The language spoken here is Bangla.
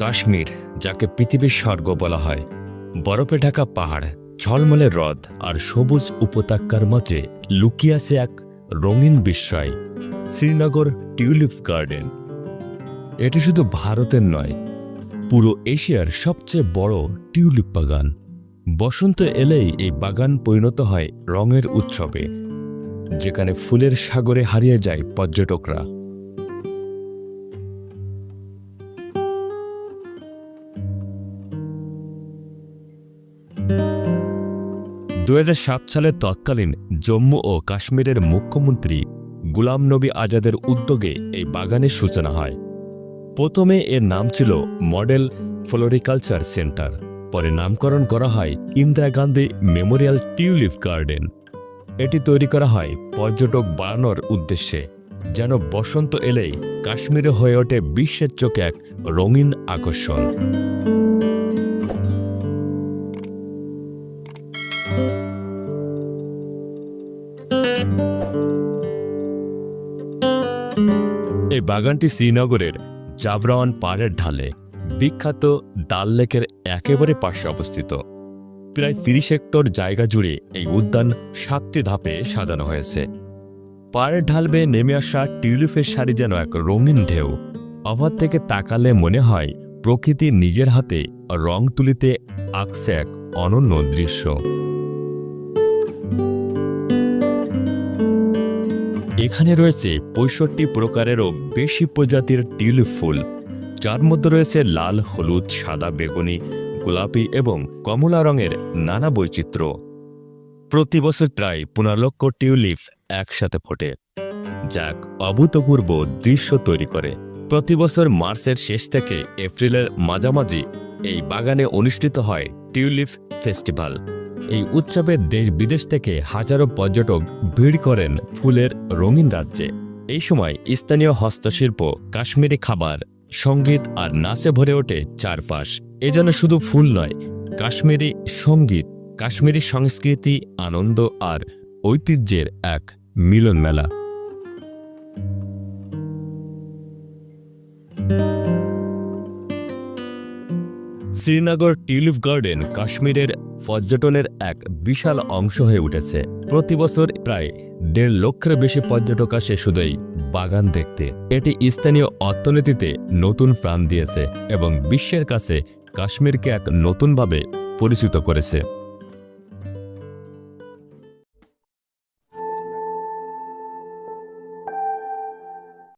কাশ্মীর, যাকে পৃথিবীর স্বর্গ বলা হয়। বরফে ঢাকা পাহাড়, ঝলমলে হ্রদ আর সবুজ উপত্যকার মাঝে লুকিয়ে আছে এক রঙিন বিস্ময়, শ্রীনগর টিউলিপ গার্ডেন। এটি শুধু ভারতের নয়, পুরো এশিয়ার সবচেয়ে বড় টিউলিপ বাগান। বসন্ত এলেই এই বাগান পরিণত হয় রঙের উৎসবে, যেখানে ফুলের সাগরে হারিয়ে যায় পর্যটকরা। দু সালের তৎকালীন জম্মু ও কাশ্মীরের মুখ্যমন্ত্রী গুলাম নবী আজাদের উদ্যোগে এই বাগানের সূচনা হয়। প্রথমে এর নাম ছিল মডেল ফ্লোরিকালচার সেন্টার। পরে নামকরণ করা হয় Indira Gandhi Memorial Tulip Garden. এটি তৈরি করা হয় পর্যটক বাড়ানোর উদ্দেশ্যে, যেন বসন্ত এলেই কাশ্মীরে হয়ে ওঠে বিশ্বের চোখে এক রঙিন আকর্ষণ। এই বাগানটি শ্রীনগরের জাবরাওয়ান পাহাড়ের ঢালে, বিখ্যাত ডাল লেকের একেবারে পাশে অবস্থিত। প্রায় তিরিশ হেক্টর জায়গা জুড়ে এই উদ্যান সাতটি ধাপে সাজানো হয়েছে। পাহাড়ের ঢাল বেয়ে নেমে আসা টিউলিপের শাড়ি যেন এক রঙিন ঢেউ। অভার থেকে তাকালে মনে হয় প্রকৃতি নিজের হাতে রং তুলিতে আঁকছে এক অনন্য দৃশ্য। এখানে রয়েছে পঁয়ষট্টি প্রকারেরও বেশি প্রজাতির টিউলিপ ফুল। যার মধ্যে রয়েছে লাল, হলুদ, সাদা বেগুনি, গোলাপি এবং কমলা রঙের নানা বৈচিত্র্য। প্রতি বছর প্রায় পনেরো লক্ষ টিউলিপ একসাথে ফোটে, যা এক অভূতপূর্ব দৃশ্য তৈরি করে। প্রতি বছর মার্চের শেষ থেকে এপ্রিলের মাঝামাঝি এই বাগানে অনুষ্ঠিত হয় টিউলিপ ফেস্টিভ্যাল। এই উৎসবে দেশ বিদেশ থেকে হাজারো পর্যটক ভিড় করেন ফুলের রঙিন রাজ্যে। এই সময় স্থানীয় হস্তশিল্প, কাশ্মীরি খাবার, সংগীত আর নাচে ভরে ওঠে চারপাশ। এ যেন শুধু ফুল নয়, কাশ্মীরি সংগীত, কাশ্মীরি সংস্কৃতি, আনন্দ আর ঐতিহ্যের এক মিলন মেলা শ্রীনগর টিউলিপ গার্ডেন কাশ্মীরের পর্যটনের এক বিশাল অংশ হয়ে উঠেছে। প্রতি বছর প্রায় দেড় লক্ষের বেশি পর্যটক আসে শুধুই বাগান দেখতে। এটি স্থানীয় অর্থনীতিতে নতুন প্রাণ দিয়েছে এবং বিশ্বের কাছে কাশ্মীরকে এক নতুনভাবে পরিচিত করেছে।